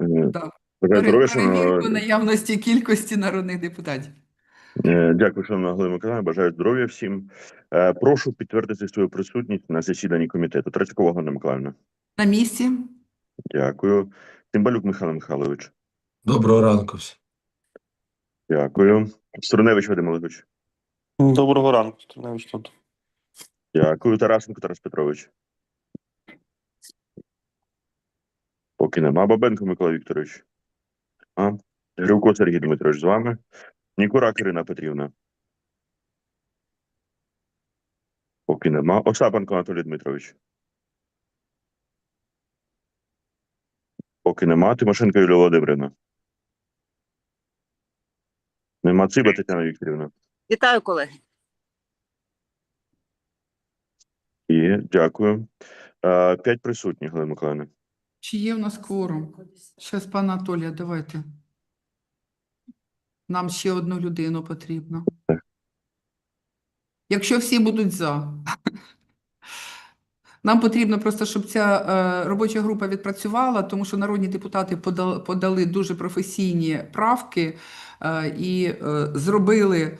Е, здоров'я, Перевірку наявності кількості народних депутатів. Е, Дякую, шановна Галина Миколаївна. Бажаю здоров'я всім. Е, Прошу підтвердити свою присутність на засіданні комітету. Третьякова Галина Миколаївна. На місці. Дякую. Цимбалюк Михайло Михайлович. Доброго ранку. всім. Дякую. Струневич Вадим Олегович. Доброго ранку, Струневич тут. Дякую. Тарасенко Тарас Петрович. Поки нема. Бабенко Микола Вікторович. А? Гривко Сергій Дмитрович з вами. Нікурак Ірина Петрівна. Поки нема. Остапенко Анатолій Дмитрович. Поки нема. Тимошенко Юлія Володимирівна. Нема Циба Тетяна Вікторівна. Вітаю, колеги. І дякую. Е, П'ять присутніх, Галина Миколаївна. Чи є в нас кворум? Щас, пане Анатолія, давайте. Нам ще одну людину потрібно. Якщо всі будуть за. Нам потрібно просто, щоб ця е, робоча група відпрацювала, тому що народні депутати подали, подали дуже професійні правки е, і е, зробили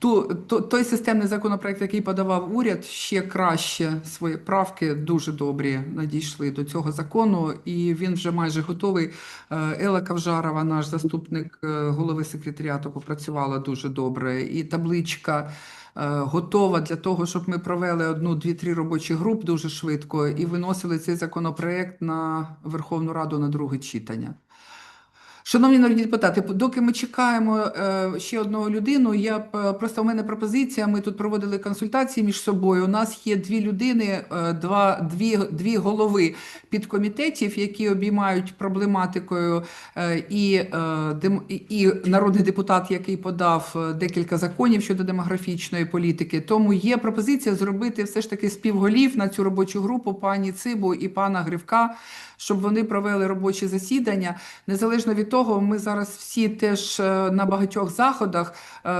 ту, ту, той системний законопроект, який подавав уряд, ще краще свої правки дуже добрі надійшли до цього закону, і він вже майже готовий. Е, Елла Кавжарова, наш заступник е, голови секретаріату, попрацювала дуже добре. І табличка е, готова для того, щоб ми провели одну, дві, три робочі груп дуже швидко і виносили цей законопроект на Верховну Раду на друге читання. Шановні народні депутати, доки ми чекаємо е, ще одного людину, я е, просто в мене пропозиція. Ми тут проводили консультації між собою. У нас є дві людини, е, два, дві, дві голови підкомітетів, які обіймають проблематикою, і, і, народний депутат, який подав декілька законів щодо демографічної політики. Тому є пропозиція зробити все ж таки співголів на цю робочу групу пані Цибу і пана Гривка, щоб вони провели робочі засідання. Незалежно від того, ми зараз всі теж е, на багатьох заходах, е,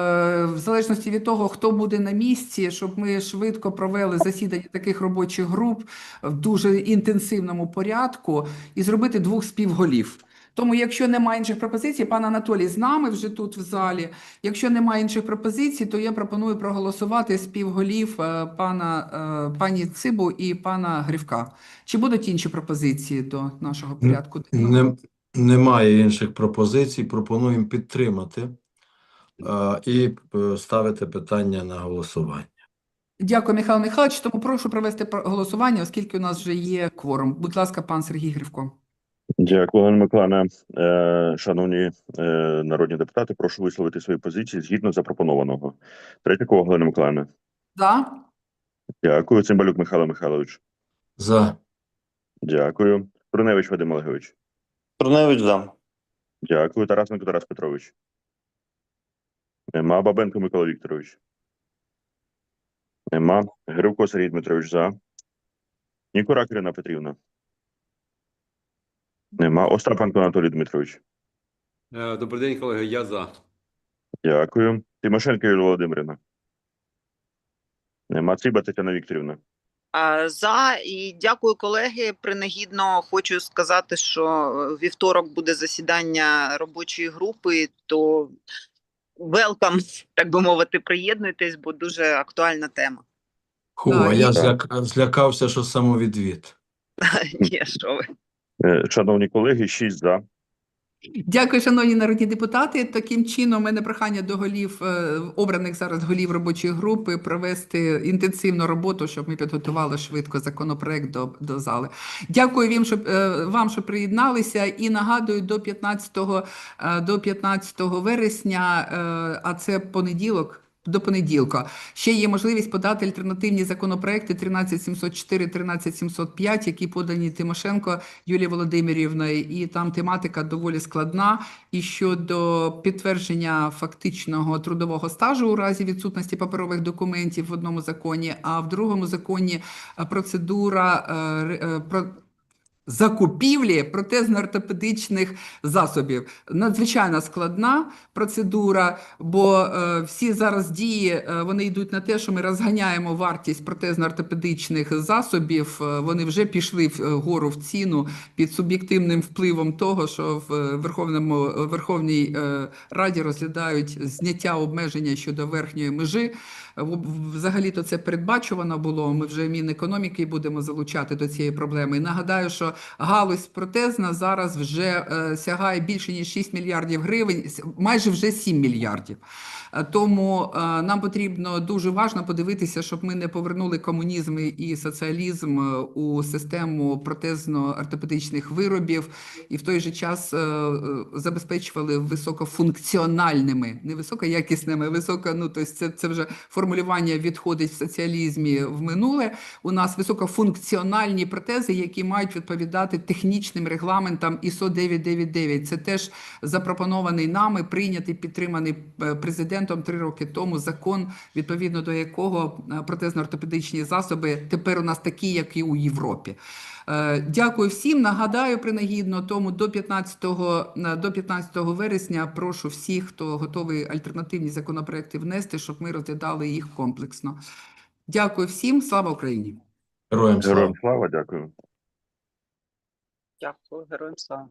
в залежності від того, хто буде на місці, щоб ми швидко провели засідання таких робочих груп в дуже інтенсивному порядку і зробити двох співголів. Тому, якщо немає інших пропозицій, пан Анатолій з нами вже тут в залі. Якщо немає інших пропозицій, то я пропоную проголосувати співголів е, пана пані Цибу і пана Гривка. Чи будуть інші пропозиції до нашого порядку? Не, немає інших пропозицій. Пропонуємо підтримати а, і е, ставити питання на голосування. Дякую, Михайло Михайлович. Тому прошу провести голосування, оскільки у нас вже є кворум. Будь ласка, пан Сергій Гривко. Дякую, Галина Миколаївна. Е, Шановні е, народні депутати, прошу висловити свої позиції згідно запропонованого. Третякова Галина Миколаївна. За? Дякую. Цимбалюк Михайло Михайлович. За. Дякую. Труневич Вадим Олегович. Струневич за. Дякую. Тарасенко Тарас Петрович. Нема. Бабенко Микола Вікторович. Нема. Гривко Сергій Дмитрович за. Нікурак Ірина Петрівна. Нема. Остапенко Анатолій Дмитрович. Е, Добрий день, колеги. Я за. Дякую. Тимошенко Юлія Володимирівна. Нема. Циба Тетяна Вікторівна. А, За і дякую, колеги. Принагідно хочу сказати, що е, вівторок буде засідання робочої групи, то велкам, так би мовити, приєднуйтесь, бо дуже актуальна тема. Ху, а я зляка- злякався, що самовідвід. Ні, що ви. Е, Шановні колеги, 6 за. Дякую, шановні народні депутати. Таким чином, у мене прохання до голів, е, обраних зараз голів робочої групи, провести інтенсивну роботу, щоб ми підготували швидко законопроект до, до зали. Дякую вам, що, е, вам, що приєдналися. І нагадую, до 15, е, до 15 вересня, а це понеділок. До понеділка ще є можливість подати альтернативні законопроекти 13704, 13705, які подані Тимошенко Юлії Володимирівною, і там тематика доволі складна. І щодо підтвердження фактичного трудового стажу у разі відсутності паперових документів в одному законі, а в другому законі е, процедура е, е, про. Закупівлі протезно-ортопедичних засобів. Надзвичайно складна процедура, бо е, всі зараз дії е, вони йдуть на те, що ми розганяємо вартість протезно-ортопедичних засобів. Е, Вони вже пішли вгору в ціну під суб'єктивним впливом того, що в е, Верховному е, Верховній е, Раді розглядають зняття обмеження щодо верхньої межі. Взагалі-то це передбачувано було. Ми вже Мінекономіки будемо залучати до цієї проблеми. І нагадаю, що галузь протезна зараз вже е, сягає більше ніж 6 мільярдів гривень, майже вже 7 мільярдів. Е, Тому е, нам потрібно дуже важно подивитися, щоб ми не повернули комунізм і соціалізм у систему протезно-ортопедичних виробів і в той же час забезпечували високофункціональними, не високоякісними, високо, ну тобто це, це вже формулювання відходить в соціалізмі в минуле. У нас високофункціональні протези, які мають відповідати технічним регламентам ISO 999. Це теж запропонований нами, прийнятий, підтриманий е, президентом три роки тому закон, відповідно до якого е, протезно-ортопедичні засоби тепер у нас такі, як і у Європі. Е, Дякую всім. Нагадаю принагідно, тому до 15, е, до 15 вересня прошу всіх, хто готовий альтернативні законопроекти внести, щоб ми розглядали їх комплексно. Дякую всім. Слава Україні! Героям слава. Героям слава, дякую. Дякую, героям слава.